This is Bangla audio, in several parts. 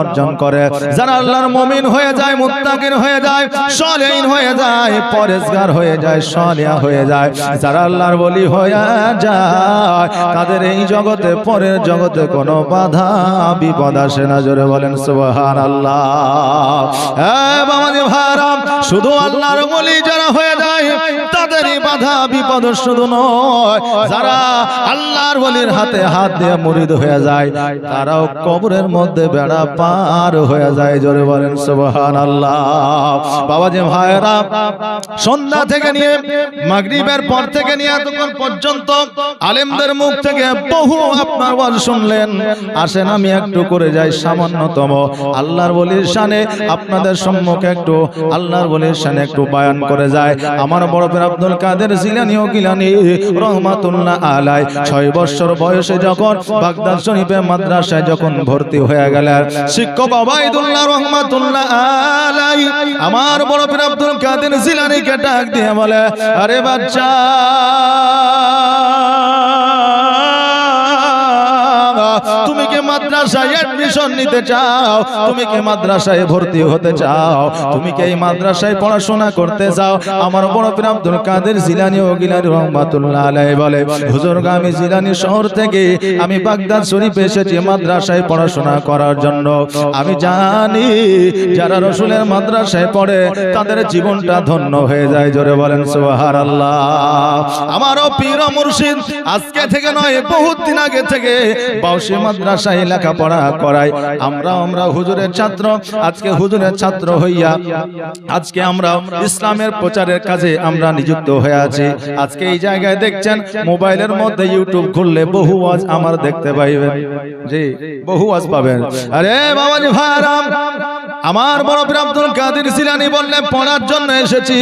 অর্জন করে, যারা আল্লাহর হয়ে যায় হয়ে যায় হয়ে যায়, পরেজগার হয়ে যায় হয়ে যায়, যারা আল্লাহর বলি হয়ে যায়, তাদের এই জগতে, পরের জগতে কোনো বাধা, বিপদ আসে না। জোরে বলেন আল্লাহ শুধু আল্লাহর বলি, যারা হয়ে যায়, তাদেরই বাধা, বিপদ শুধু নয়। যারা আল্লাহর বলির হাতে হাত দিয়ে মুরিদ হয়ে যায়, তারাও কবরের মধ্যে বেড়া পার হয়ে যায়। জোরে বলেন সুবহান আল্লাহ বাবাজি ভাইরা সন্ধ্যা থেকে নিয়ে মাগরিবের পর থেকে নিয়ে এতক্ষণ পর্যন্ত আলেমদের মুখ থেকে বহু আপনার ওয়াজ শুনলেন। আসেন, আমি একটু করে যাই, সামান্যতম। আল্লাহর বলির শানে আপনাদের সম্মুখে একটু, আল্লাহর বলির শানে একটু বয়ান করে যায়। আমার বড় পীর আব্দুল কাদের জিলানি ও গিলানি রহমাতুল্লাহ আলাই ছয় বছর বয়সে যখন বাগদাদ শরীফে মাদ্রাসায় যখন ভর্তি হয়ে গেলেন শিক্ষক অবাইদুল্লাহ রহমাতুল্লাহ আলাই আমার বড় পীর আব্দুল কাদের জিলানিকে ডাক দিয়ে বলে আরে বাচ্চা মাদ্রাসায় অ্যাডমিশন নিতে চাও, তুমি কি মাদ্রাসায় ভর্তি হতে চাও, তুমি কি এই মাদ্রাসায় পড়াশোনা করতে চাও? আমার বড় পীর আব্দুল কাদের জিলানি ও গিলানি রহমাতুল্লাহ আলাইহি বলে, হুজুর আমি জিলানি শহর থেকে আমি বাগদাদ শরীফে এসেছি মাদ্রাসায় পড়াশোনা করার জন্য। আমি জানি যারা রসুলের মাদ্রাসায় পড়ে, তাদের জীবনটা ধন্য হয়ে যায়। জোরে বলেন, সুবহানাল্লাহ। আমারও পীর মুর্শিদ আজকে থেকে নয়, বহুত দিন আগে থেকে বাউসি মাদ্রাসায় লেখাপড়া করাই আমরা আমরা হুজুরের ছাত্র। আজকে হুজুরের ছাত্র হইয়া আজকে আমরা ইসলামের প্রচারের কাজে আমরা নিযুক্ত হয়ে আছি। আজকে এই জায়গায় দেখছেন মোবাইলের মধ্যে ইউটিউব খুললে বহু আজ আমার দেখতে পাইবেন। জি বহু আজ পাবেন। আরে বাবাজি ভাইরাম আমার বড় আব্দুল কাদের জিলানী বললে পড়ার জন্য এসেছি।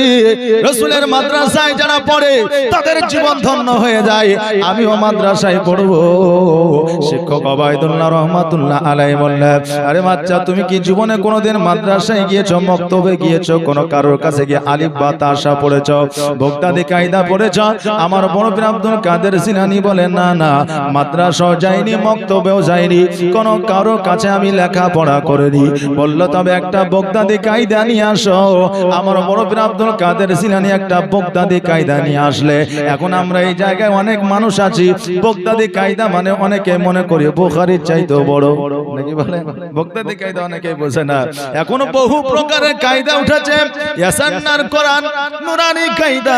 রসুলের মাদ্রাসায় যারা পড়ে তাদের জীবন ধন্য হয়ে যায়। আমিও মাদ্রাসায় পড়ব। শিক্ষক অবায়দুল্লাহ রহমাতুল্লাহ আলাই বললেন আরে বাচ্চা তুমি কি জীবনে কোনোদিন মাদ্রাসায় গিয়েছো মক্তবে গিয়েছো কোনো কারোর কাছে গিয়ে আলিফ বা তাসা পড়েছো ভোক্তাদি কায়দা পড়েছো? আমার বড় আব্দুল কাদের জিলানী বলে না না মাদ্রাসাও যাইনি মক্তবেও যাইনি কোনো কারোর কাছে আমি লেখাপড়া করিনি বলল তবে একটা বগদাদি কায়দা নিয়ে আসো। আমার বড় পীর আব্দুল কাদের জিলানী একটা বগদাদি কায়দা নিয়ে আসলে। এখন আমরা এই জায়গায় অনেক মানুষ আছি। বগদাদি কায়দা মানে অনেকে মনে করি বুখারির চাইতে বড়। নাকি বলে কায়দা অনেকেই বোঝে না। বহু প্রকারের কায়দা উঠেছে। কোরআন কায়দা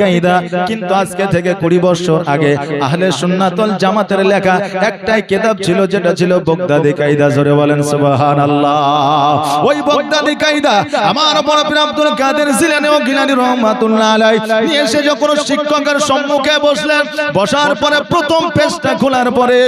কায়দা। কিন্তু আজকে থেকে কুড়ি বছর আগে আহলে সুন্নাতল জামাতের লেখা একটাই কিতাব ছিল, যেটা ছিল বগদাদি কায়দা। জোরে বলেন, সুবহানাল্লাহ। ওই বগদাদি কায়দা, আমার বড় পীর আব্দুল কাদের জিলানী ও গিলানী রহমাতুল্লাহ আলাই নিয়ে এসে যখন শিক্ষকের সম্মুখে বসলেন, বসার পরে প্রথম পেজটা খোলার পরে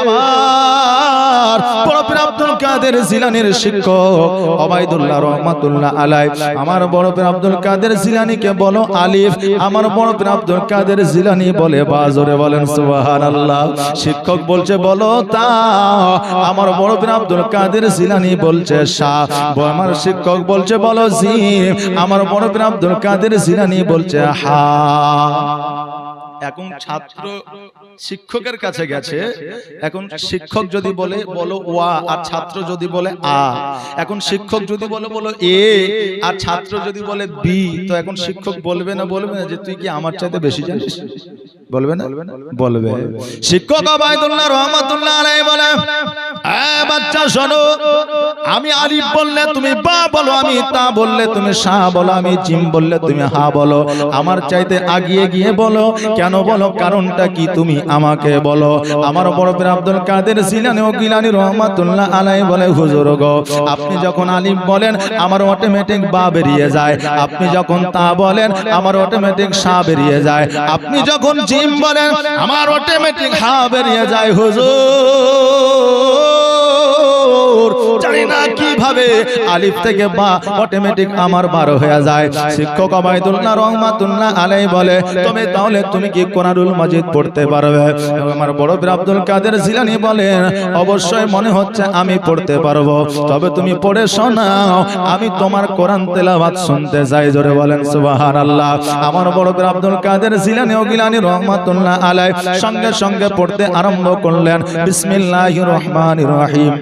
আমার বড় পীর আব্দুল কাদের জিলানীর শিক্ষক ওবাইদুল্লাহ রহমাতুল্লাহ আলাই আমার বড় পীর আব্দুল কাদের জিলানীকে বলো আলিফ, আমার বড় পীর আব্দুল কাদের জিলানী বলে বাজরে বলেন, সুবহানাল্লাহ। শিক্ষক বলছে, বলো তা, আমার বড় পীর আব্দুল কাদের জিলানী বলছে শাহ আমার শিক্ষক বলছে, বলো জিম আমার বড় পীর আব্দুল কাদের জিলানী বলছে, হা। এখন ছাত্র শিক্ষকের কাছে গেছে। এখন শিক্ষক যদি বলে, বলো ওয়া। আর ছাত্র যদি বলে, আ। এখন শিক্ষক যদি বলে, বলো এ। আর ছাত্র যদি বলে, বি। তো এখন শিক্ষক বলবে না বলবে না যে, তুই কি আমার চাইতে বেশি জানিস? বলবে না? বলবে। শিক্ষক আবাইদুল্লাহ রহমাতুল্লাহ আলাইহি বলে বাচ্চা শোনো, আমি আলিফ বললে তুমি বা বলো, আমি তা বললে তুমি সা বলো, আমি জিম বললে তুমি হা বলো। আমার চাইতে আগিয়ে গিয়ে বলো, কেন বলো, কারণটা কি তুমি আমাকে বলো। আমার বড় পীর আব্দুল কাদের জিলানি ও গিলানি রহমাতুল্লাহ আলাই বলে, হুজুর গো, আপনি যখন আলিফ বলেন, আমার অটোমেটিক বা বেরিয়ে যায়। আপনি যখন তা বলেন, আমার অটোমেটিক সা বেরিয়ে যায়। আপনি যখন জিম বলেন, আমার অটোমেটিক হা বেরিয়ে যায়, হুজুর। না কীভাবে? আলিফ থেকে বা অটোমেটিক আমার বার হয়ে যায়। শিক্ষক আবাইদুল্লাহ রহমাতুল্লাহ আলাই বলে তবে তাহলে তুমি কি কোরআনুল মাজিদ পড়তে পারবে? আমার বড় পীর আব্দুল কাদের জিলানি বলেন অবশ্যই মনে হচ্ছে আমি পড়তে পারব। তবে তুমি পড়ে শোনাও, আমি তোমার কোরআন তেলাওয়াত শুনতে যাই জোরে বলেন, সুবহানাল্লাহ। আমার বড় পীর আব্দুল কাদের জিলানি ও গিলানি রহমাতুল্লাহ আলাই সঙ্গে সঙ্গে পড়তে আরম্ভ করলেন। বিসমিল্লাহির রহমানির রহিম।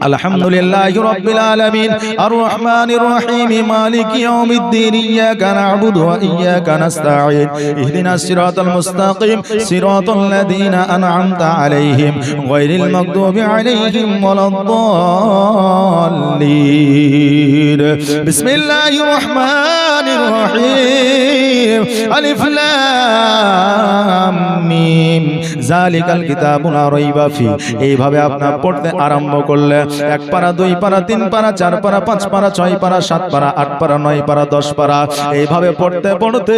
আলহামদুলিল্লাহি রাব্বিল আলামিন। আর রহমানির রহিম। মালিক ইয়াউমিদ্দিন। ইয়াকা না'বুদু ওয়া ইয়াকা নাস্তাঈন। ইহদিনাস সিরাতাল মুস্তাকিম। সিরাতাল লাযিনা আন'আমতা আলাইহিম। গায়রিল মাগদুবি আলাইহিম ওয়ালাদ-দাল্লিন। বিসমিল্লাহির রহমানির রহিম। আলিফ লাম মিম। যালিকাল কিতাবুনা রাইবা ফি। এইভাবে আপনি পড়তে আরম্ভ করলেন এক পারা, দুই পারা, তিন পারা, চার পারা, পাঁচ পারা, ছয় পারা, সাত পারা, আট পারা, নয় পারা, দশ পারা। এইভাবে পড়তে পড়তে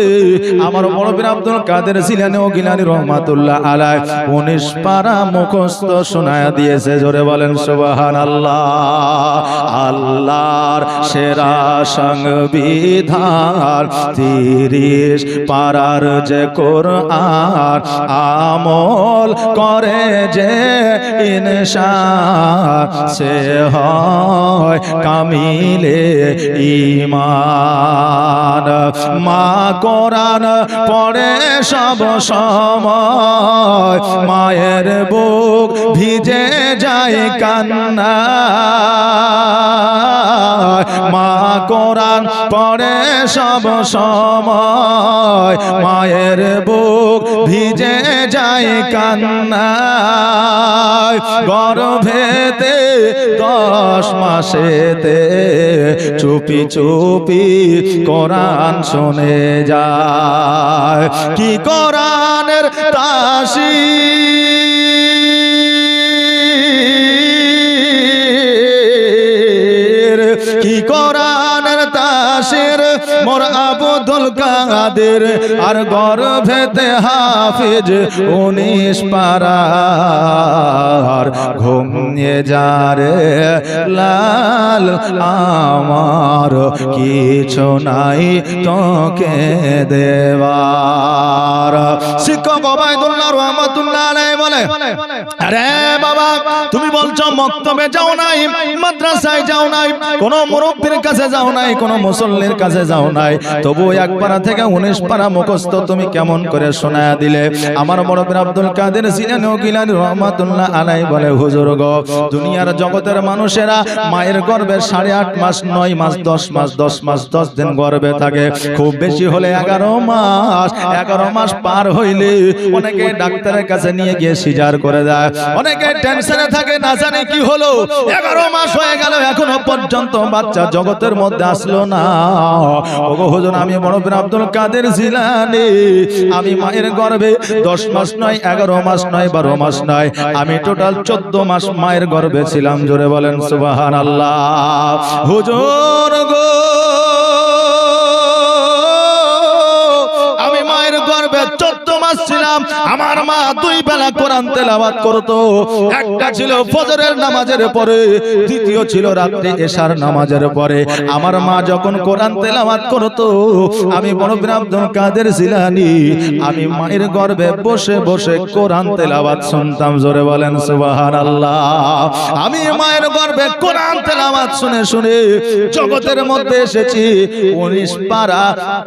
আমার বড় বীর আব্দুল কাদের জিলানি ও গিলানি রহমাতুল্লাহ আলাই উনিশ পারা মুখস্থ শোনায়া দিয়েছে। জোরে বলেন, সুবহানাল্লাহ। আল্লাহর সেরা সংবিধান তিরিশ পারার যে কোরআন আমল করে যে ইনসান সে হয় কামিলে ইমান মা কোরআন পড়ে সব সময় মায়ের বুক ভিজে যায় কান্না। মা কোরআন পড়ে সব সময় মায়ের বুক ভিজে যায় কান্না। গর্ভেতে দশ মাসেতে চুপি চুপি কোরআন শুনে যায়। কি কোরআনের তাসি কাদের আর গর্ভেতে হাফিজ উনিশ পারার ঘুমিয়ে যারে লাল আমার কিছু নাই তোকে দেওয়ার। শিক্ষক ওবায়দুল্লাহ রহমাতুল্লাহ আলাইহি বলে, আরে বাবা, তুমি বলছো মক্তবে যাও নাই, মাদ্রাসায় যাও নাই, কোন মুরব্বীর কাছে যাও নাই, কোন মুসল্লির কাছে যাও নাই, তবু এক পারা থেকে উনিশ পারা মুখস্থ তুমি কেমন করে শোনায়া দিলে? আমার বড় পীর আব্দুল কাদের গিলানি রহমাতুল্লাহ আলাই বলে হুজুর গো দুনিয়ার জগতের মানুষেরা মায়ের গর্ভে সাড়ে আট মাস নয় মাস দশ মাস দশ মাস দশ দিন গর্ভে থাকে। খুব বেশি হলে এগারো মাস এগারো মাস পার হইলে অনেকে ডাক্তারের কাছে নিয়ে গিয়ে সিজার করে দেয়। অনেকে টেনশনে থাকে না জানে কি হলো। এগারো মাস হয়ে গেল এখনও পর্যন্ত বাচ্চা জগতের মধ্যে আসলো না। ওগো হুজুর আমি বড় পীর আব্দুল কাদের জিলানি। আমি মায়ের গর্ভে দশ মাস নয়, এগারো মাস নয়, বারো মাস নয়। আমি টোটাল চোদ্দ মাস মায়ের গর্ভে ছিলাম, জোরে বলেন সুবাহান আল্লাহ হুজুর গো, আমি মায়ের গর্ভে চোদ্দ মাস ছিলাম আমার মা দুই বেলা কোরআন তেলাওয়াত করতো। একটা ছিল ফজরের নামাজের পরে, দ্বিতীয় ছিল রাত্রি এশার নামাজের পরে। আমার মা যখন কোরআন তেলাওয়াত করতো, আমি বড় আব্দুল কাদের জিলানি, আমি মায়ের গর্ভে বসে বসে কোরআন তেলাওয়াত শুনতাম, জোরে বলেন সুবহানাল্লাহ। আমি মায়ের গর্ভে কোরআন তেলাওয়াত শুনে শুনে জগতের মধ্যে এসেছি, উনিশ পারা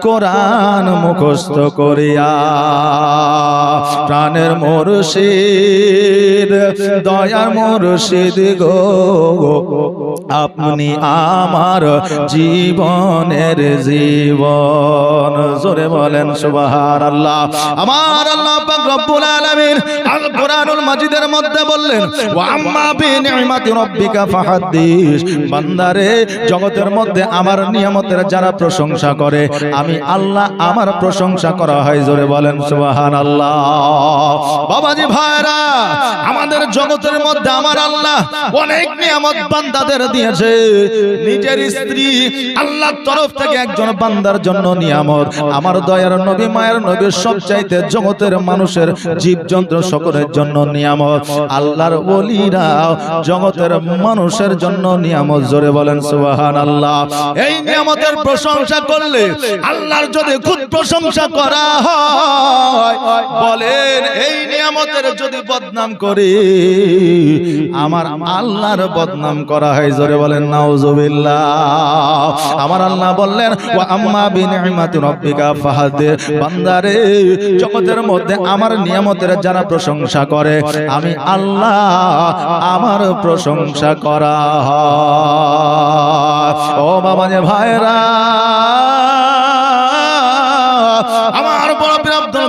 কোরআন মুখস্থ করিয়া। প্রাণের মুর্শিদ, দয়ার মুর্শিদ গো। আপনি আমার জীবনের জীবন। জোরে বলেন সুবাহার আল্লাহ আমার আল্লাহ রব্বুল আলামিন আল কোরআনুল মাজিদের মধ্যে বললেন, ওয়া আম্মা রাব্বিকা ফাহাদ্দিস বান্দারে, জগতের মধ্যে আমার নিয়ামতের যারা প্রশংসা করে, আমি আল্লাহ আমার প্রশংসা করা হয়। জোরে বলেন বাবাজি ভাইরা আমাদের জগতের মধ্যে আমার আল্লাহ অনেক নিয়ামত বান্দাদের দিয়েছে। নিজের স্ত্রী আল্লাহর তরফ থেকে একজন বান্দার জন্য নিয়ামত। আমার দয়ার নবী, মায়ের নবী সব চাইতে জগতের মানুষের জীবজন্তু সকলের জন্য নিয়ামত। আল্লাহর বলিরা জগতের মানুষের জন্য নিয়ামত। জোরে বলেন সুবাহান আল্লাহ এই নিয়ামতের প্রশংসা করলে আল্লাহর যদি খুব প্রশংসা করা হয় বলেন, এই নিয়ামতের যদি বদনাম করি, আমার আল্লাহর বদনাম করা হয়। জোরে বলেন, নাউজুবিল্লাহ। আমার আল্লাহ বললেন, ওয়া আম্মা বিনিমাতি রাব্বিকা ফাহাদির। বান্দারে, জগতের মধ্যে আমার নিয়ামতের যারা প্রশংসা করে, আমি আল্লাহ আমার প্রশংসা করা হয়। ও বাবা ভাইরা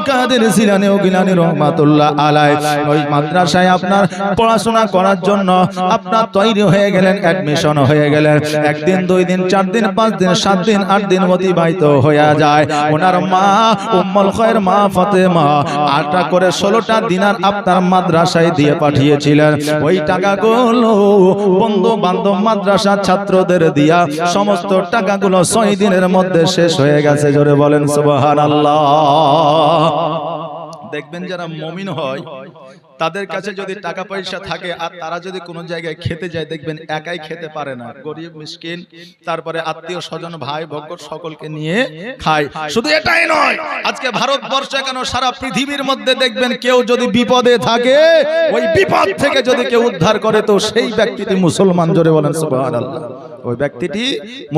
কাদের জিলানি ও গিলানি রহমাতুল্লাহ আলাই ওই মাদ্রাসায় আপনার পড়াশোনা করার জন্য আপনার তৈরি হয়ে গেলেন অ্যাডমিশন হয়ে গেলেন। একদিন, দুই দিন, চার দিন, পাঁচ দিন, সাত দিন, আট দিন অতিবাহিত হয়ে যায়। ওনার মা উম্মুল খয়ের মা ফাতেমা আটটা করে ষোলোটা দিনার আপনার মাদ্রাসায় দিয়ে পাঠিয়েছিলেন। ওই টাকাগুলো বন্ধু বান্ধব মাদ্রাসা ছাত্রদের দিয়া সমস্ত টাকাগুলো ছয় দিনের মধ্যে শেষ হয়ে গেছে। জোরে বলেন সুবহান দেখবেন যারা মমিন হয় তাদের কাছে যদি টাকা পয়সা থাকে আর তারা যদি কোনো জায়গায় খেতে যায় দেখবেন একাই খেতে পারে না। গরিব মিসকিন তারপরে আত্মীয় স্বজন ভাই ভক্ত সকলকে নিয়ে খায়। শুধু এটাই নয় আজকে ভারতবর্ষে কেন সারা পৃথিবীর মধ্যে দেখবেন কেউ যদি বিপদে থাকে ওই বিপদ থেকে যদি কেউ উদ্ধার করে তো সেই ব্যক্তিটি মুসলমান জোরে বলেন সুবহানাল্লাহ। ওই ব্যক্তিটি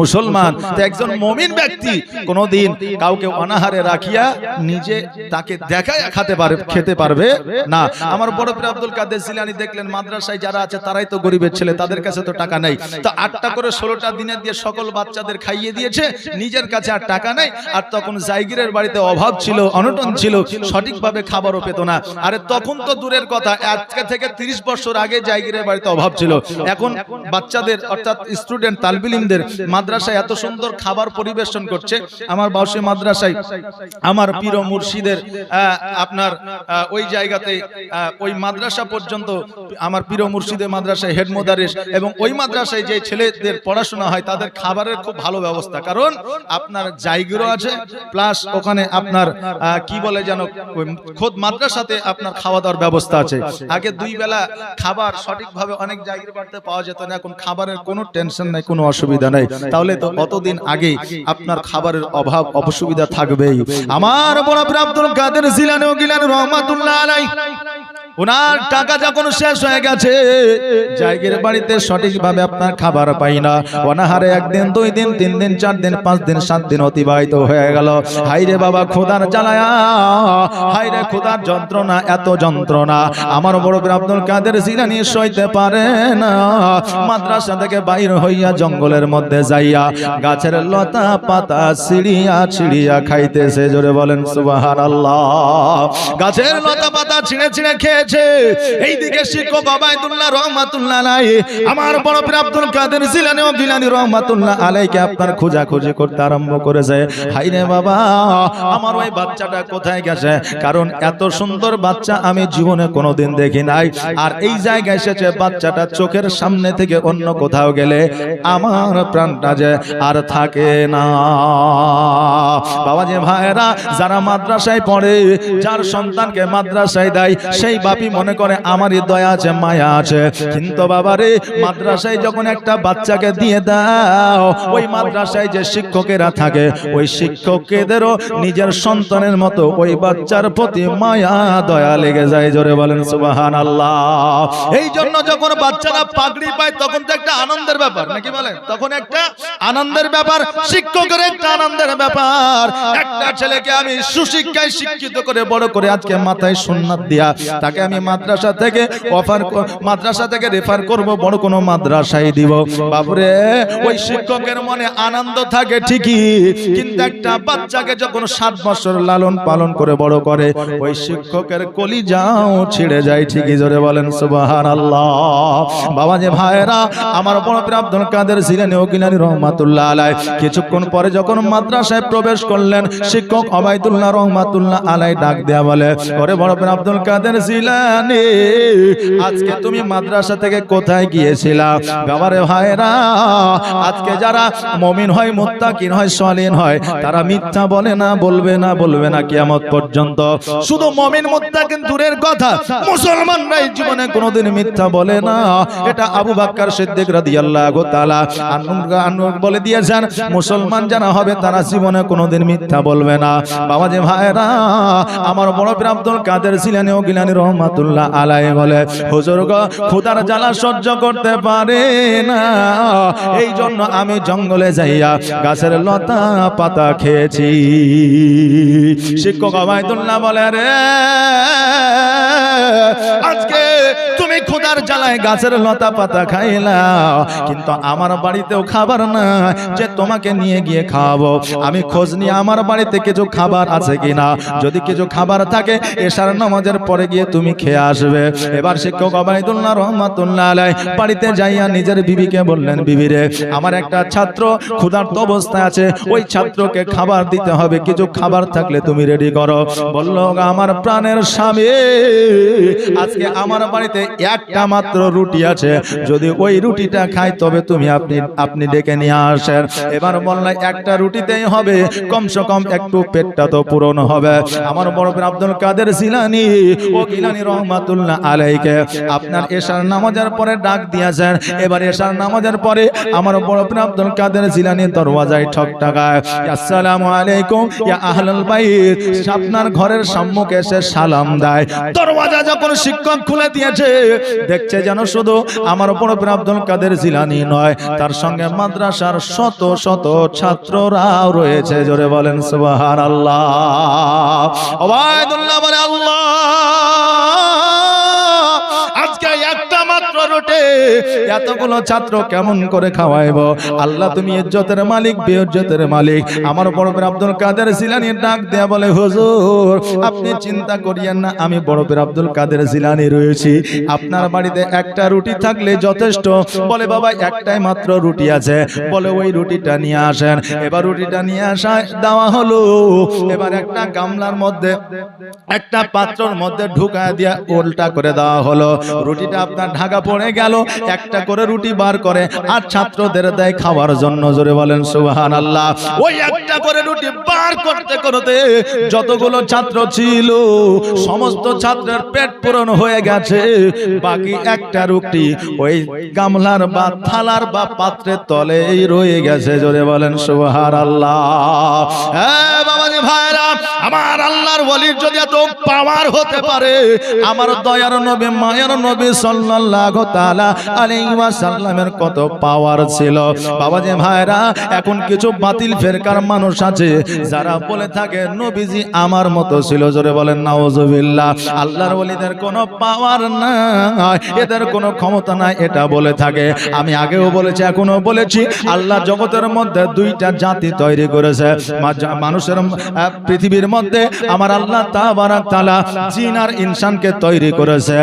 মুসলমান। তো একজন মমিন ব্যক্তি কোনোদিন কাউকে অনাহারে রাখিয়া নিজে তাকে দেখায় খাতে পারে খেতে পারবে না। আমার বড় পীর আব্দুল কাদের জিলানি দেখলেন মাদ্রাসায় যারা আছে তারাই তো গরিবের ছেলে তাদের কাছে তো টাকা নেই। তো আটটা করে ষোলোটা দিনে দিয়ে সকল বাচ্চাদের খাইয়ে দিয়েছে নিজের কাছে আর টাকা নেই। আর তখন জাইগিরের বাড়িতে অভাব ছিল অনটন ছিল সঠিকভাবে খাবারও পেত না। আরে তখন তো দূরের কথা আজকে থেকে তিরিশ বছর আগে জাইগিরের বাড়িতে অভাব ছিল। এখন বাচ্চাদের অর্থাৎ স্টুডেন্ট তালবিলিমদের মাদ্রাসায় এত সুন্দর খাবার পরিবেশন করছে আমার বাউসি মাদ্রাসায়। আমার পীর মুর্শিদের আপনার ওই জায়গাতে ওই মাদ্রাসা পর্যন্ত আমার পীর মুর্শিদের মাদ্রাসায় হেড মোদারিস এবং ওই মাদ্রাসায় যে ছেলেদের পড়াশোনা হয়, তাদের খাবারের খুব ভালো ব্যবস্থা। কারণ আপনার জায়গারও আছে, প্লাস ওখানে আপনার কি বলে যেন খোদ মাদ্রাসাতে আপনার খাওয়া দাওয়ার ব্যবস্থা আছে। আগে দুই বেলা খাবার সঠিকভাবে অনেক জায়গার বাড়িতে পাওয়া যেত না, এখন খাবারের কোনো টেনশন নাই। কোনো অসুবিধা নাই। তাহলে তো অতদিন আগে আপনার খাবারের অভাব, অসুবিধা থাকবেই। আমার বড় আব্দুল কাদের গিলান ও রহমাতুল্লাহ আলাই ওনার টাকা যখন শেষ হয়ে গেছে জায়গের বাড়িতে সঠিকভাবে আপনার খাবার পাই না। অনাহারে একদিন দুই দিন তিন দিন চার দিন পাঁচ দিন সাত দিন অতিবাহিত হয়ে গেল। হাইরে বাবা খোদার জ্বালায়া। হাইরে খোদার যন্ত্রণা এত যন্ত্রণা। আমার বড় আব্দুল কাদের জিলানি সইতে পারে না। মাদ্রাসা থেকে বাইর হইয়া জঙ্গলের মধ্যে যাইয়া গাছের লতা পাতা ছিড়িয়া ছিড়িয়া খাইতেছে। জোরে বলেন সুবাহান আল্লাহ গাছের লতা পাতা ছিঁড়ে ছিঁড়ে খেয়েছে এইদিকে শিক্ষক অবায়দুল্লাহ রহমাতুল্লাহ আলাই আমার বড় পীর আব্দুল কাদের জিলানি ও গিলানি রহমাতুল্লাহ আলাইকে আপনার খোঁজা খুঁজি করতে আরম্ভ করেছে। হাই রে বাবা আমার ওই বাচ্চাটা কোথায় গেছে? কারণ এত সুন্দর বাচ্চা আমি জীবনে কোনোদিন দেখি নাই। আর এই জায়গায় এসেছে বাচ্চাটা চোখের সামনে থেকে অন্য কোথাও গেলে আমার প্রাণটা যে আর থাকে না। বাবা যে ভাইরা যারা মাদ্রাসায় পড়ে যার সন্তানকে মাদ্রাসায় দেয় সেই বাপি মনে করে আমারই দয়া আছে মায়া আছে। কিন্তু বাবা রে মাদ্রাসায় যখন একটা বাচ্চাকে দিয়ে দাও, ওই মাদ্রাসায় যে শিক্ষকেরা থাকে, ওই শিক্ষকেদেরও নিজের সন্তানের মতো ওই বাচ্চার প্রতি মায়া, দয়া লেগে যায়। জোরে বলেন সুবাহান আল্লাহ এই জন্য যখন বাচ্চারা পাগড়ি পায়, তখন তো একটা আনন্দের ব্যাপার, নাকি বলেন? তখন একটা আনন্দের ব্যাপার, শিক্ষকের একটা আনন্দের ব্যাপার। একটা ছেলেকে আমি সুশিক্ষায় শিক্ষিত করে, বড় করে আজকে মাথায় সুন্নাত দিয়া, তাকে আমি মাদ্রাসা থেকে অফার মাদ্রাসা থেকে রেফার করব, বড় কোনো মাদ্রাসায় দিব। বাবুরে ওই শিক্ষকের মনে আনন্দ থাকে ঠিকই, কিন্তু একটা বাচ্চাকে যখন সাত বছর লালন পালন করে বড় করে, ওই শিক্ষকের কলি যাও ছিঁড়ে যায় ঠিকই, জোরে বলেন সুবাহান আল্লাহ বাবা যে ভাইরা আমার বড় আব্দুল কাদের জিলানি ও গিলানি রহমাতুল্লাহ আলাই কিছুক্ষণ পরে যখন মাদ্রাসায় প্রবেশ করলেন, শিক্ষক অবাইদুল্লাহ রহমাতুল্লাহ আলাই ডাক দেয়া বলে, ওরে বড় আব্দুল কাদের জিলানি আজকে তুমি মাদ্রাসা থেকে কোথায় গিয়েছিলা? বাবারে ভাইরা, আজকে যারা মমিন হয়, মুত্তাকিন হয় সলিন হয়, তারা মিথ্যা বলে না, বলবে না বলবে না কিয়ামত পর্যন্ত। শুধু মমিন, মুত্তাকিন দূরের কথা, মুসলমানরাই জীবনে কোনোদিন মিথ্যা বলে না। এটা আবু বাক্কার সিদ্দিক রাদিয়াল্লাহু তাআলা আনহু বলে দিয়েছেন, মুসলমান যারা হবে, তারা জীবনে কোনোদিন মিথ্যা বলবে না। বাবা যে ভাইরা, আমার বড় আব্দুল কাদের জিলানী ও গিলানী রহমাতুল্লাহ আলাই বলে, হুজুর গো খোদার জ্বালা সহ্য করতে পারে না। এই জন্য আমি জঙ্গলে যাইয়া গাছের লতা পাতা খেয়েছি। শিক্ষক আবাইদুল্লাহ বলে রে তুমি জ্বালায় গাছের লতা পাতা খাইলা কিন্তু আমার বাড়িতেও খাবার না যে তোমাকে নিয়ে গিয়ে খাওয়াবো। আমি খোঁজ নিয়ে আমার বাড়িতে কিছু খাবার আছে কিনা। যদি কিছু খাবার থাকে, এশার নামাজের পরে গিয়ে তুমি খেয়ে আসবে। এবার শিক্ষক অবাইদুল্লাহ রহমাতুল্লাহ আলাই বাড়িতে যাইয়া নিজের বিবিকে বললেন, বিবি রে, আমার একটা ছাত্র ক্ষুধার্ত অবস্থায় আছে। ওই ছাত্রকে খাবার দিতে হবে। কিছু খাবার থাকলে তুমি রেডি করো। বলল, আমার প্রাণের স্বামী, আজকে আমার বাড়িতে একটা মাত্র রুটি আছে। যদি ওই রুটিটা খাই, তবে তুমি আপনি আপনি ডেকে নিয়ে আসেন। এবার বললাম একটা রুটিতেই হবে। কমসে কম একটু পেটটা তো পূরণ হবে। আমার বড় পীর আব্দুল কাদের জিলানি, ও গিলানি রহমাতুল্লাহ আলাইকে, আপনার এশার নামাজের পরে ডাক দিয়েছেন। এবার এশার নামাজের পরে আমার বড় পীর আব্দুল কাদের জিলানি দরওয়াজায় ঠক টাকায় আসসালামু আলাইকুম, ইয়া আহলাল বাইত। আপনার ঘরের সম্মুখে এসে সালাম দেয়। দরওয়াজা যখন শিক্ষক খুলে দিয়েছে দেখছে যেন শুধু আমার উপর পীর আব্দুল কাদের জিলানি নয়, তার সঙ্গে মাদ্রাসার শত শত ছাত্ররাও রয়েছে। জোরে বলেন, সুবহানাল্লাহ। আল্লাহ আল্লাহ। এতগুলো ছাত্র কেমন করে খাওয়াইবো? আল্লাহ তুমি ইজ্জতের মালিক, বেইজ্জতের মালিক। আমার বড় আব্দুল কাদের জিলানি ডাক দেয়া বলে, হুজুর, আপনি চিন্তা করিয়েন না, আমি বড় আব্দুল কাদের জিলানি রয়েছি। আপনার বাড়িতে একটা রুটি থাকলে যথেষ্ট। বলে, বাবা, একটাই মাত্র রুটি আছে। বলে, ওই রুটিটা নিয়ে আসেন। এবার রুটিটা নিয়ে আসা দেওয়া হলো। এবার একটা গামলার মধ্যে, একটা পাত্রর মধ্যে ঢুকায় দিয়া উল্টা করে দেওয়া হলো। রুটিটা আপনার ঢাকা পড়ে গেল। একটা করে রুটি বার করে আর ছাত্রদের দেয় খাওয়ার জন্য জোরে বলেন সুবহান আল্লাহ ওই একটা করে রুটি বার করতে করতে যতগুলো ছাত্র ছিল সমস্ত ছাত্রের পেট পূরণ হয়ে গেছে। বাকি একটা রুটি ওই গামলার বা থালার বা পাত্রের তলেই রয়ে গেছে জোরে বলেন সুবহান আল্লাহ হ্যাঁ বাবাজি ভাইরা আমার আল্লাহর ওলির যদি এত পাওয়ার হতে পারে, আমার দয়ার নবী, মায়ের নবী সাল্লাল্লাহু তাআলা আলাইহি ওয়াসাল্লামের কত পাওয়ার ছিল। বাবাজি ভাইরা, এখন কিছু বাতিল ফেরকার মানুষ আছে, যারা বলে থাকে, নবীজি আমার মতো ছিল, জোরে বলেন, নাউজুবিল্লাহ। আল্লাহর ওলিদের কোনো পাওয়ার নাই, এদের কোনো ক্ষমতা নাই, এটা বলে থাকে। আমি আগেও বলেছি এখনও বলেছি, আল্লাহ জগতের মধ্যে দুইটা জাতি তৈরি করেছে। মানুষের পৃথিবীর মধ্যে আমার আল্লাহ তাবারাক তাআলা জিন আর ইনসানকে তৈরি করেছে।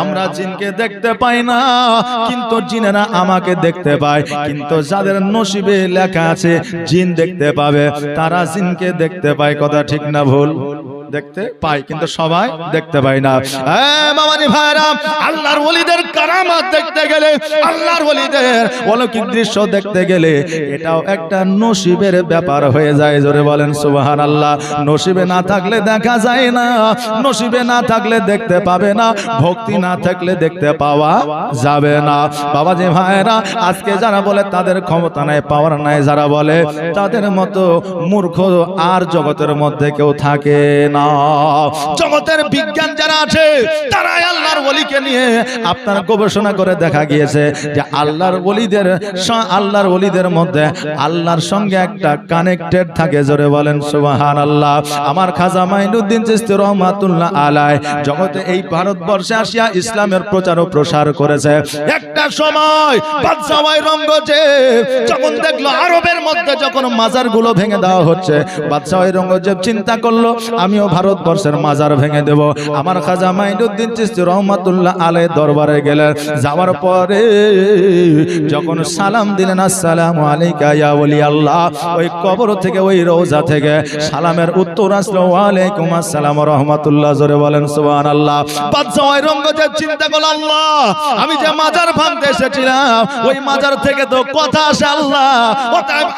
আমরা জিনকে দেখতে পাই না, কিন্তু জিনেরা আমাকে দেখতে পায়। কিন্তু যাদের নসিবে লেখা আছে, জিন দেখতে পাবে। তারা জিনকে দেখতে পায়, কথা ঠিক না ভুল? দেখতে পাই কিন্তু সবাই দেখতে পাই না। বাবাজি ভাইরা আল্লাহর ওলিদের কারামাত দেখতে গেলে আল্লাহর ওলিদের অলৌকিক দৃশ্য দেখতে গেলে এটাও একটা নসিবের ব্যাপার হয়ে যায় জোরে বলেন সুবাহান আল্লাহ নসিবে না থাকলে দেখা যায় না নসিবে না থাকলে দেখতে পাবে না ভক্তি না থাকলে দেখতে পাওয়া যাবে না। বাবা বাবাজি ভাইরা আজকে যারা বলে তাদের ক্ষমতা নাই পাওয়ার নাই যারা বলে তাদের মতো মূর্খ আর জগতের মধ্যে কেউ থাকে না। জগতের বিজ্ঞান যারা আছে, তারাই আল্লাহর ওলিকে নিয়ে আপনার গবেষণা করে দেখা গিয়েছে যে আল্লাহর ওলিদের আল্লাহর ওলিদের মধ্যে আল্লাহর সঙ্গে একটা কানেক্টেড থাকে। জোরে বলেন সুবাহান আল্লাহ আমার খাজা মাইনুদ্দিন চিস্তি রহমাতুল্লাহ আলাই জগতে এই ভারতবর্ষে আসিয়া ইসলামের প্রচার ও প্রসার করেছে। একটা সময় বাদশাহ যখন দেখল আরবের মধ্যে যখন মাজারগুলো ভেঙে দেওয়া হচ্ছে বাদশাহ রঙ্গজেব চিন্তা করল, আমিও আমিও ভারতবর্ষের মাজার ভেঙে দেব। আমার খাজা মাইনুদ্দিন চিস্তি রহমাতুল্লাহ আলে দরবারে গেলেন। যাওয়ার পরে যখন সালাম দিলেন, আসসালামু আলাইকা ইয়া আল্লাহ। ওই কবর থেকে, ওই রওজা থেকে সালামের উত্তর আসলো। ওয়ালাইকুম আসসালাম রহমাতুল্লাহ। জোরে বলেন, সুবহানাল্লাহ। বাদশাহ ঔরঙ্গজেব চিন্তা করল, আল্লাহ, আমি যে মাজার ভাঙতে এসেছিলাম, ওই মাজার থেকে তো কথা আসে, আল্লাহ।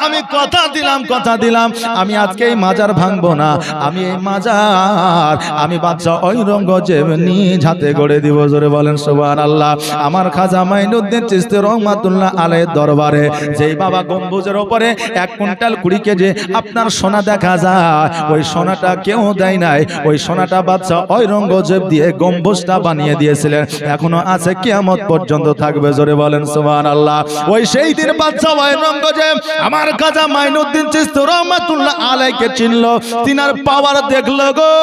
আমি কথা দিলাম কথা দিলাম। আমি আজকে এই মাজার ভাঙবো না। আমি এই মাজার আমি বাদশাহ ঔরঙ্গজেব নিজ হাতে গড়ে দিব, জোরে বলেন সুবহানাল্লাহ। আমার খাজা মাইনুদ্দিন চিস্তি রহমাতুল্লাহ আলাইহির দরবারে, যেই বাবা গম্বুজের উপরে এক কুইন্টাল কুড়ি কেজি আপনার সোনা দেখা যায়, ওই সোনাটা কেউ দেয় নাই, ওই সোনাটা বাদশাহ ঔরঙ্গজেব দিয়ে গম্বুজটা বানিয়ে দিয়েছিলেন। এখনও আছে, কিয়ামত পর্যন্ত থাকবে, জোরে বলেন সুবহানাল্লাহ। ওই সেই দিন বাচ্চা বাদশাহ ঔরঙ্গজেব আমার খাজা মাইনুদ্দিন চিস্তি রহমাতুল্লাহ আলাইকে চিনলো, তিনার পাওয়ার দেখল গো।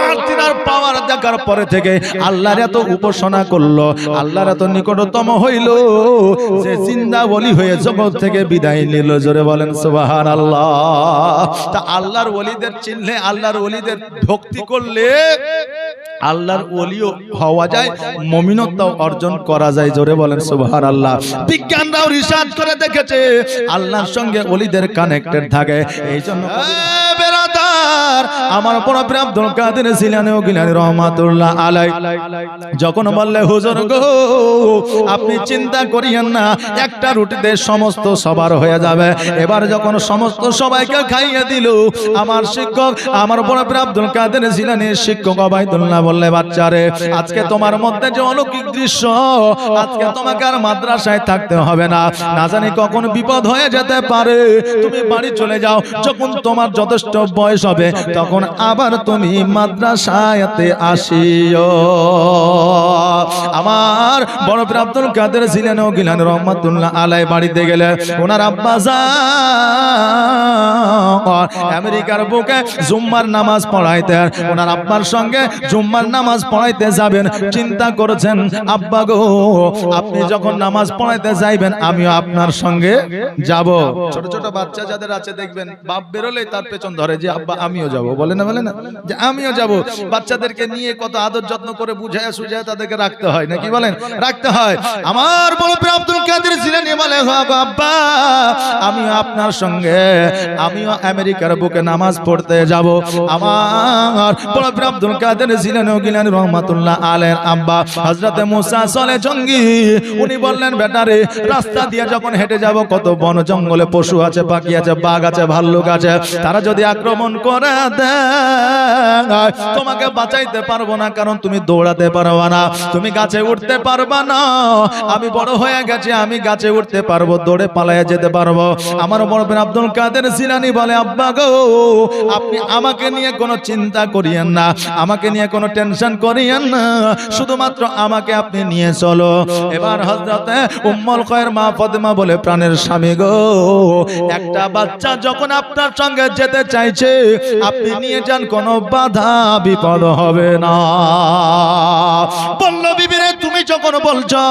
আর তিনার পাওয়ার দেখার পরে থেকে আল্লাহর এত উপাসনা করল, আল্লাহর এত নিকটতম হইল যে জিন্দা বলি হয়ে জগৎ থেকে বিদায় নিল। জোরে বলেন সুবাহান আল্লাহ তা আল্লাহর ওলিদের চিনলে আল্লাহর ওলিদের ভক্তি করলে আল্লাহর ওলিও হওয়া যায়, মমিনতাও অর্জন করা যায়। জোরে বলেন সুবহান আল্লাহ বিজ্ঞানরাও রিসার্চ করে দেখেছে, আল্লাহর সঙ্গে ওলিদের কানেক্টেড থাকে। এই জন্য আমার বড় প্রিয় আব্দুল কাদের জিলানি রহমাতুল্লাহ আলাই। যখন বললে, হুজুর গো, আপনি চিন্তা করিয়েন না, একটা রুটিতে সমস্ত সবার হয়ে যাবে। এবার যখন সমস্ত সবাইকে খাইয়ে দিল, আমার শিক্ষক আমার শিক্ষক অবাইদুল্লাহ বললে বাচ্চারে আজকে তোমার মধ্যে যে অলৌকিক দৃশ্য, আজকে তোমাকে আর মাদ্রাসায় থাকতে হবে না। না জানি কখন বিপদ হয়ে যেতে পারে। তুমি বাড়ি চলে যাও, যখন তোমার যথেষ্ট বয়স হবে তখন আবার তুমি মাদ্রাসায়তে আসিও। আমার বড় পীর আব্দুল কাদের ছিলেন ও গিলান রহমাতুল্লাহ আলাই বাড়িতে গেলে ওনার আব্বা আমেরিকার বুকে জুম্মার নামাজ পড়াইতেন ওনার আব্বার সঙ্গে জুম্মার নামাজ পড়াইতে যাবেন। চিন্তা করেছেন আব্বা গো আপনি যখন নামাজ পড়াইতে যাইবেন আমিও আপনার সঙ্গে যাব। ছোট ছোট বাচ্চা যাদের আছে দেখবেন বাপ বেরোলে তার পেছন ধরে যে আব্বা আমিও যাব। বলে না বলে না? যে আমিও যাব। বাচ্চাদেরকে নিয়ে কত আদর যত্ন করে বুঝায় সুঝায় তাদেরকে রাখতে হয়। নাকি বলেন? রাখতে হয়। আমার বড় আব্দুল কাদের ছিলেন বলে "হ্যাঁ আব্বা, আমিও আপনার সঙ্গে, আমিও আমেরিকার বুকে নামাজ পড়তে যাব। আমার বড় আব্দুল কাদের ছিলেন গিলানি রহমাতুল্লাহ আলের আব্বা, হযরতে মুসা সলে জঙ্গি, উনি বললেন বেটারে রাস্তা দিয়ে যখন হেঁটে যাব, কত বন জঙ্গলে পশু আছে, পাখি আছে, বাঘ আছে, ভাল্লুক আছে। তারা যদি আক্রমণ করে দেয় তোমাকে বাঁচাইতে পারব না, কারণ তুমি দৌড়াতে পারবা না। তুমি গাছে উঠতে পারবা না। আমি বড় হয়ে গেছি, আমি গাছে উঠতে পারব, দৌড়ে পালাইয়া যেতে পারব। আমার বড় বোন আব্দুল কাদের সিলানি বলে, আব্বা গো, আপনি আমাকে নিয়ে কোনো চিন্তা করিয়েন না, আমাকে নিয়ে কোনো টেনশন করিয়েন না। শুধুমাত্র আমাকে আপনি নিয়ে চলো। এবার হজরতে উম্মল কয়ের মা ফতেমা বলে, প্রাণের স্বামী গো, একটা বাচ্চা যখন আপনার সঙ্গে যেতে চাইছে আপনি নিয়ে যান কোনো বাধা বিপদ হবে না। বলল বিবিরে তুমি যখন বলছো,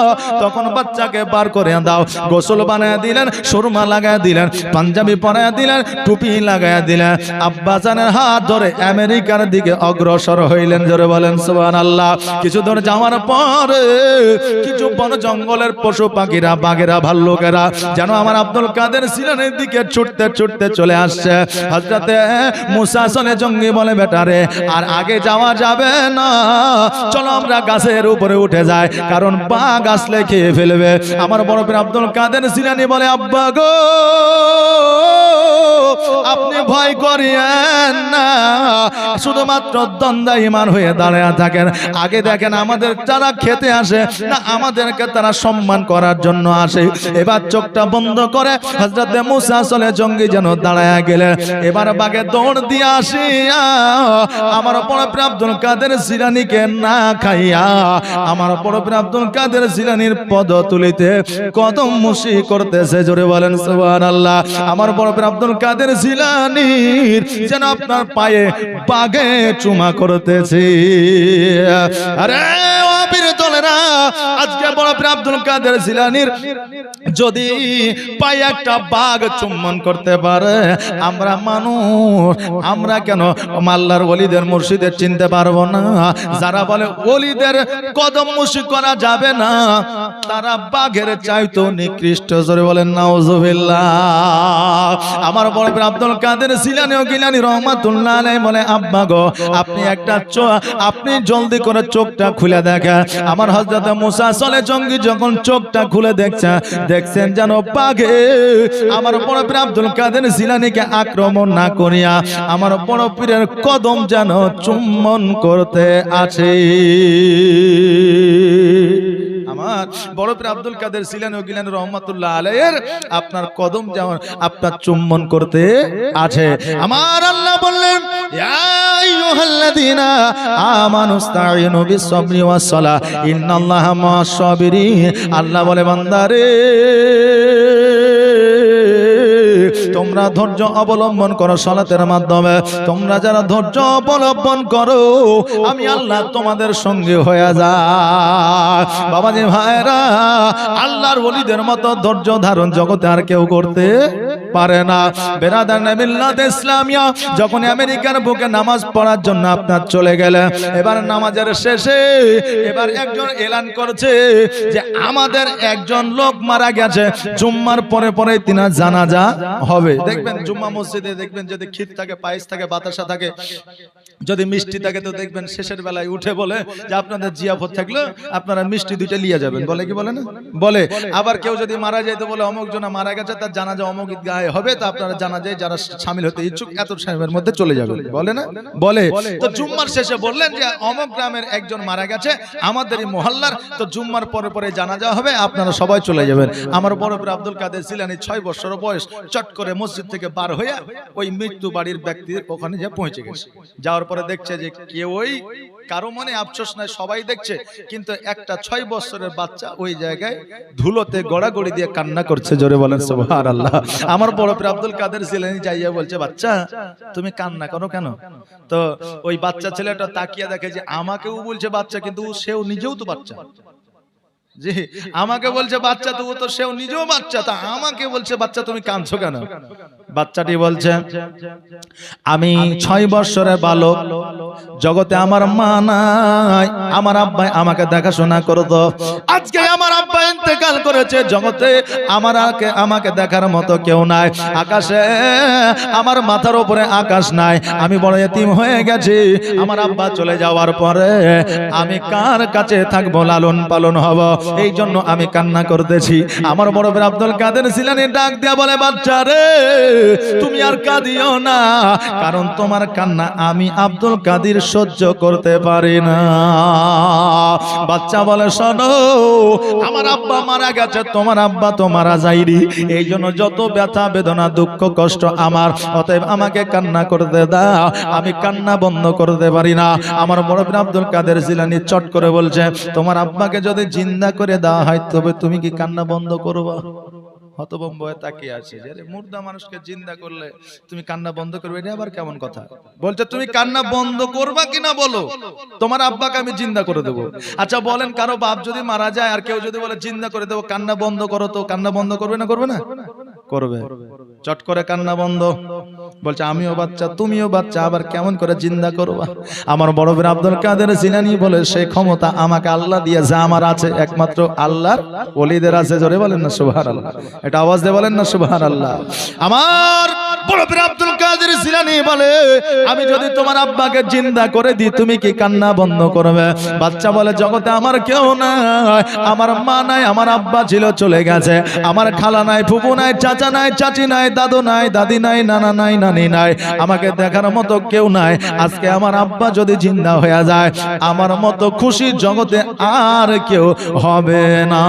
তখন বাচ্চাকে বার করে দাও। গোসল বানায় দিলেন, সুরমা লাগায় দিলেন, পাঞ্জাবি পরায় দিলেন, টুপি লাগায় দিলেন। আব্বাজানের হাত ধরে আমেরিকার দিকে অগ্রসর হইলেন, জোরে বলেন সুবহান আল্লাহ কিছু দূর যাওয়ার পরে কিছু বন জঙ্গলের পশু পাখিরা, বাঘেরা, ভাল্লুকেরা যেন আমার আব্দুল কাদের সিলানের দিকে ছুটতে ছুটতে চলে আসছে। হজরতে মুসা সনে জঙ্গি বলে বেটারে আর আগে যাওয়া যাবে না। চলো আমরা গাছের উপরে উঠে যাই। কারণ বাঘ আসলে খেয়ে ফেলবে। আমার বড় পীর আব্দুল কাদের সিলানি বলে, আব্বা গো, আপনি ভয় করিয়েন না। শুধুমাত্র দ্বন্দ্ব ইমান হয়ে দাঁড়িয়ে থাকেন। আগে দেখেন আমাদের যারা খেতে আসে, না, আমাদেরকে তারা সম্মান করার জন্য আসে। এবার চোখটা বন্ধ করে হজরতে মুসা চলে জঙ্গি যেন দাঁড়ায় গেলে এবার বাগে দৌড় দিয়ে আসিয়া, আমার বড় পীর আব্দুল কাদের সিরানিকে না খাইয়া, আমার বড় আব্দুল কাদের জিলানির পদ তুলিতে কদম মুশি করতেছে, জোরে বলেন সুবহানাল্লাহ। আমার বড় আব্দুল কাদের জিলানির যেন আপনার পায়ে বাগে চুমা করতেছি। আরে দলেরা আজকে বড় আব্দুল কাদের জিলানির যদি পায়ে একটা বাঘ চুম্বন করতে পারে, আমরা মানুষ, আমরা কেন মাল্লার মুর্শিদের চিনতে পারব না? যারা বলে কদম মুশি করা যাবে না, তারা বাঘের চাইতো নিকৃষ্ট। জোরে বলেন আমার বড় আব্দুল কাদের ও গিলানি রহমাতুল্লাহ বলে, আব্বা গো, আপনি একটা আপনি জলদি করে চোখটা খুলে দেখেন। আমার হযরত মুসা চলে জঙ্গি যখন চোখটা খুলে দেখছে, দেখছেন যেন বাঘে আমার বড় পীর আব্দুল কাদের জিলানিকে আক্রমণ না করিয়া আমার বড় পীরের কদম যেন চুম্বন করতে আছে। আমার আপনার কদম যেমন আপনার চুম্বন করতে আছে। আমার আল্লাহ বললেন ইন্নাল্লাহা মা সাবিরিন। আল্লাহ বলে বান্দারে। তোমরা ধৈর্য অবলম্বন করো সালাতের মাধ্যমে। তোমরা যারা ধৈর্য অবলম্বন করো, আমি আল্লাহ তোমাদের সঙ্গে হয়ে যা। বাবাজি ভাইরা আল্লাহর ওলিদের মতো ধৈর্য ধারণ জগতে আর কেউ করতে পারে না। বেরাদার নামিল্লাত ইসলামিয়া, যখন আমেরিকার বুকে নামাজ পড়ার জন্য আপনার চলে গেলে, এবার নামাজের শেষে এবার একজন এলান করছে যে আমাদের একজন লোক মারা গেছে। জুম্মার পরে পরে তিনার জানাজা হবে। দেখবেন জুম্মা মসজিদে দেখবেন যদি ক্ষীর থাকে পায়েস থাকে বাতাসা থাকে যদি মিষ্টি থাকে তো দেখবেন শেষের বেলায় উঠে বলে যে আপনাদের জিয়াফত থাকলে আপনারা মিষ্টি দুইটা নিয়ে যাবেন। বলে কি বলে না? বলে আবার কেউ যদি মারা যায় তো বলে অমুক জনা মারা গেছে তার জানা জানাজা অমুক গায়ে হবে তো আপনারা জানা যায় যারা সামিল হতে ইচ্ছুক এত সময়ের মধ্যে চলে যাবেন বলে না? বলে তো জুম্মার শেষে বললেন যে অমুক গ্রামের একজন মারা গেছে আমাদের এই মহল্লার তো জুম্মার পরে পরে জানাজা হবে আপনারা সবাই চলে যাবেন। আমার বড় বড় আব্দুল কাদের সিলানি ছয় বছর বয়স চট করে মসজিদ থেকে বার হয়ে ওই মৃত্যু বাড়ির ব্যক্তির ওখানে যে পৌঁছে গেছে। যাওয়ার পরে দেখছে যে কেউই কারও মনে আফসোস নাই, সবাই দেখছে। কিন্তু একটা ছয় বছরের বাচ্চা ওই জায়গায় ধুলোতে গড়াগড়ি দিয়ে কান্না করছে, জোরে বলেন সোহার আল্লাহ আমার বড় পীর আব্দুল কাদের জিলানি যাইয়া বলছে, বাচ্চা, তুমি কান্না করো কেন? তো ওই বাচ্চা ছেলেটা তাকিয়ে দেখে যে, আমাকেও বলছে বাচ্চা, কিন্তু সেও নিজেও তো বাচ্চা। জি, আমাকে বলছে, বাচ্চা তো ও তো সেও নিজেও বাচ্চা। তা আমাকে বলছে, বাচ্চা, তুমি কাঁদছো কেন? বাচ্চাটি বলছে, আমি ছয় বৎসরের বালক। জগতে আমার মা নাই, আমার আব্বাই আমাকে দেখাশোনা করতো। আজকে আমার আব্বা ইন্তেকাল করেছে জগতে, আমার আমাকে দেখার মতো কেউ নাই। আকাশে আমার মাথার উপরে আকাশ নাই। আমি বড় এতিম হয়ে গেছি। আমার আব্বা চলে যাওয়ার পরে আমি কার কাছে থাকব? লালন পালন হব। এই জন্য আমি কান্না করতেছি। আমার বড় ভাই আব্দুল কাদের ছিলেন ডাক দিয়া বলে বাচ্চা রে তুমি আর কাঁদিও না কারণ তোমার কান্না আমি আব্দুল কাদির সহ্য করতে পারি না। বাচ্চা বলে শোনো আমার আব্বা মারা গেছে তোমার আব্বা তো মারা যায়নি। এই জন্য যত ব্যথা বেদনা দুঃখ কষ্ট আমার অতএব আমাকে কান্না করতে দাও। আমি কান্না বন্ধ করতে পারি না। আমার বড় আব্দুল কাদের জিলানি চট করে বলছে তোমার আব্বাকে যদি জিন্দা করে দেওয়া হয়, তবে তুমি কি কান্না বন্ধ করবা? হতবম্ব তাকিয়ে আছে যে মুর্দা মানুষকে জিন্দা করলে তুমি কান্না বন্ধ করবে, এটা আবার কেমন কথা? বলছে, তুমি কান্না বন্ধ করবা কিনা বলো? তোমার আব্বাকে আমি জিন্দা করে দেবো। আচ্ছা বলেন, কারও বাপ যদি মারা যায় আর কেউ যদি বলে, জিন্দা করে দেবো, কান্না বন্ধ করো তো। কান্না বন্ধ করবে না করবে না? করবে। চট করে কান্না বন্ধ। বলছে, আমিও বাচ্চা, তুমিও বাচ্চা, আবার কেমন করে জিন্দা করবা? আমার বড় বীর আব্দুল কাদের জিলানি বলে, সে ক্ষমতা আমাকে আল্লাহ দিয়েছে আমার আছে, একমাত্র আল্লাহর ওলিদের আছে। জোরে বলেন না সুভার আল্লাহ এটা আওয়াজ দিয়ে বলেন না সুভার আল্লাহ আমার বড় জিলানি বলে, আমি যদি তোমার আব্বাকে করে দিই, তুমি কি কান্না বন্ধ করবে? বাচ্চা বলে, জগতে আমার কেউ নাই। আমার মা নাই, আমার আব্বা ছিল, চলে গেছে। আমার খালা নাই ফুপু নাই, চাচা নাই, চাচি নাই, দাদু নাই, দাদি নাই, নানা নাই, নানি নাই। আমাকে দেখার মতো কেউ নাই। আজকে আমার আব্বা যদি জিন্দা হয়ে যায়, আমার মতো খুশি জগতে আর কেউ হবে না।